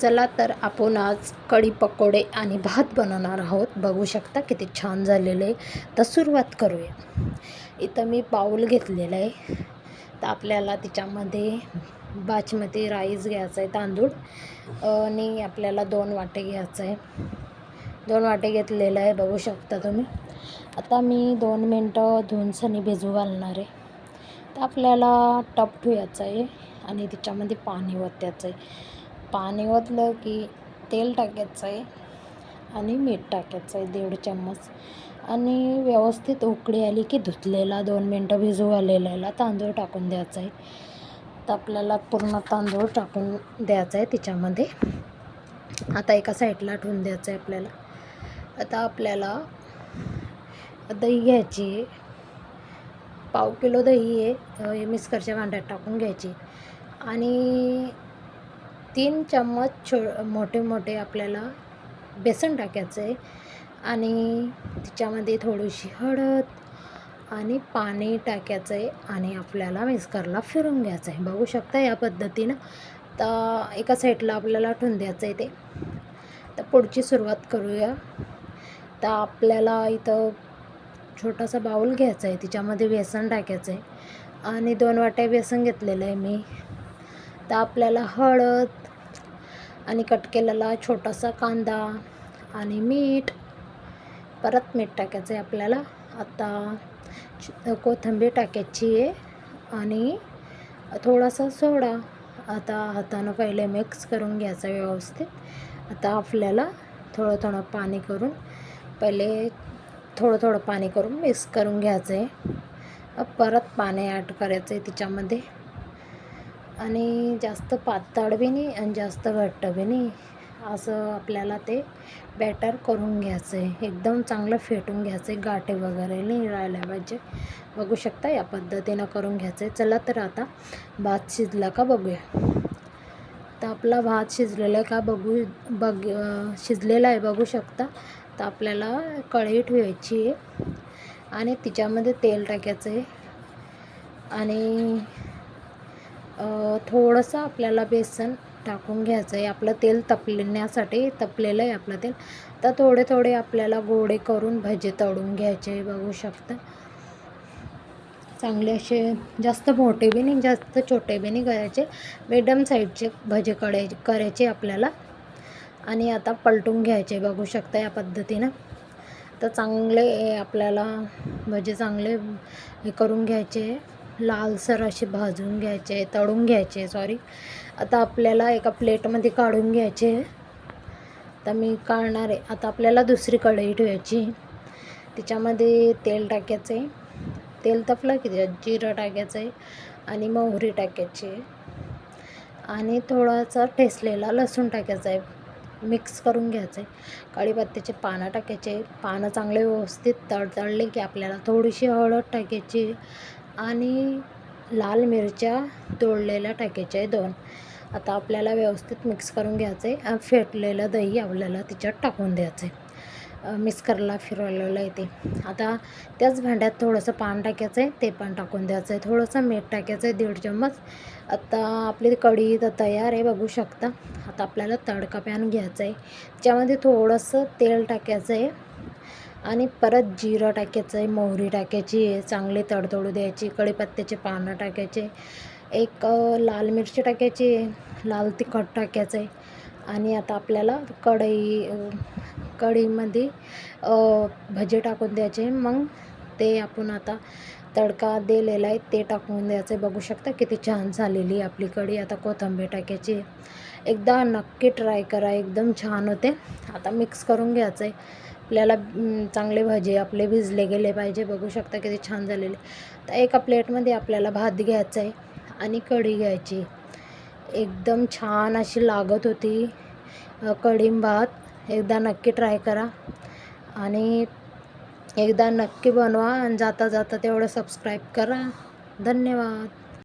चला तर आपण आज कढी पकोडे आणि भात बनवणार आहोत. बघू शकता किती छान झालेले आहे. तर सुरुवात करूया. इथं मी पाऊल घेतलेलं आहे. तर आपल्याला तिच्यामध्ये बाचमती राईस घ्यायचा आहे तांदूळ आणि आपल्याला दोन वाटे घ्यायचं आहे. दोन वाटे घेतलेलं आहे बघू शकता तुम्ही. आता मी दोन मिनटं धुनसनी भिजू घालणार आहे. तर आपल्याला टप ठेवायचं आहे आणि तिच्यामध्ये पाणी ओतायचं आहे. पाणी ओतलं की तेल टाकायचं आहे आणि मीठ टाकायचं आहे दीड चम्मच. आणि व्यवस्थित उकळी आली की धुतलेला दोन मिनटं भिजू आलेला तांदूळ टाकून द्यायचा आहे. तर आपल्याला पूर्ण तांदूळ टाकून द्यायचा आहे त्याच्यामध्ये आता एका साईडला ठेवून द्यायचं आहे आपल्याला. आता आपल्याला दही घ्यायची आहे. पाव किलो दही आहे हे मिक्सरच्या भांड्यात टाकून घ्यायची. आणि तीन चम्मच छो मोठे मोठे आपल्याला बेसन टाकायचं आहे. आणि तिच्यामध्ये थोडीशी हळद आणि पाणी टाकायचं आहे आणि आपल्याला मिक्सरला फिरून घ्यायचं आहे. बघू शकता या पद्धतीनं. तर एका साईडला आपल्याला ठेवून द्यायचं आहे ते. तर पुढची सुरुवात करूया. तर आपल्याला इथं छोटासा बाऊल घ्यायचा आहे. तिच्यामध्ये बेसन टाकायचं आहे. आणि दोन वाट्या बेसन घेतलेलं आहे मी. तर आपल्याला हळद आणि कट केलेला छोटासा कांदा आणि मीठ. परत मीठ टाकायचं आहे आपल्याला. आता कोथिंबीर टाकायची आहे आणि थोडासा सोडा. आता हातानं पहिले मिक्स करून घ्यायचा व्यवस्थित. आता आपल्याला थोडं थोडं पाणी करून पहिले थोडं थोडं पाणी करून मिक्स करून घ्यायचं आहे परत पाणी ॲड करायचं आहे तिच्यामध्ये. आणि जास्त पातळ बी नाही आणि जास्त घट्ट बी नाही. असं आपल्याला ते बॅटर करून घ्यायचं आहे एकदम चांगलं फेटून घ्यायचं आहे गाठे वगैरे नाही राहिल्या पाहिजे. बघू शकता या पद्धतीनं करून घ्यायचं आहे चला तर आता भात शिजला का बघूया. तर आपला भात शिजलेला आहे का बघू बघ शिजलेला आहे बघू शकता. तर आपल्याला कढई ठेवायची आहे. आणि तिच्यामध्ये तेल टाकायचं आहे आणि थोडंसं आपल्याला बेसन टाकून घ्यायचं आहे. आपलं तेल तपण्यासाठी तपलेलं आहे आपलं तेल. तर थोडे थोडे आपल्याला गोडे करून भजे तळून घ्यायचे बघू शकता. चांगले असे जास्त मोठे बी नाही जास्त छोटे बी नाही करायचे. मिडम साईडचे भजे कडाय करायचे आपल्याला. आणि आता पलटून घ्यायचे बघू शकता या पद्धतीनं. तर चांगले आपल्याला भजे चांगले हे करून घ्यायचे लालसर असे भाजून घ्यायचे तळून घ्यायचे सॉरी आता आपल्याला एका प्लेटमध्ये काढून घ्यायचे. तर मी काढणार आहे. आता आपल्याला दुसरी कढई ठेवायची. तिच्यामध्ये तेल टाकायचं आहे तेल तपलं की त्याच्यात जिरं टाकायचं आहे आणि मोहरी टाकायची. आणि थोडासा ठेसलेला लसूण टाकायचा आहे मिक्स करून घ्यायचं आहे कढीपत्त्याचे पानं टाकायचे. पानं चांगले व्यवस्थित तळतळले की आपल्याला थोडीशी हळद टाकायची. आणि लाल मिरच्या तोडलेल्या टाकायच्या आहे दोन. आता आपल्याला व्यवस्थित मिक्स करून घ्यायचं आहे फेटलेलं दही आपल्याला तिच्यात टाकून द्यायचं आहे मिक्सरला फिरवलेलं आहे ते. आता त्याच भांड्यात थोडंसं पान टाकायचं आहे ते पण टाकून द्यायचं आहे थोडंसं मीठ टाकायचं आहे दीड चम्मच. आता आपली कढी तर तयार आहे बघू शकता. आता आपल्याला तडका पॅन घ्यायचा आहे त्याच्यामध्ये थोडंसं तेल टाकायचं आहे आणि परत जिरं टाकायचं आहे मोहरी टाकायची आहे चांगली तडतडू द्यायची कढीपत्त्याचे पानं टाकायचे एक लाल मिरची टाकायची आहे लाल तिखट टाकायचं आहे आणि आता आपल्याला कढई कढईमध्ये भजे टाकून द्यायचे. मग ते आपण आता तडका दिलेला आहे ते टाकून द्यायचं आहे बघू शकता किती छान झालेली आपली कढी. आता कोथिंबीर टाकायची. एकदा नक्की ट्राय करा एकदम छान होते. आता मिक्स करून घ्यायचं आहे आपल्याला चांगले भजे आपले भिजले गेले पाहिजे. बघू शकता किती छान झालेले. तर एका प्लेटमध्ये आपल्याला भात घ्यायचा आहे आणि कढी घ्यायची. एकदम छान अशी लागत होती कढी भात. एकदा नक्की ट्राय करा आणि एकदा नक्की बनवा आणि जाता जाता तेवढं सबस्क्राईब करा. धन्यवाद.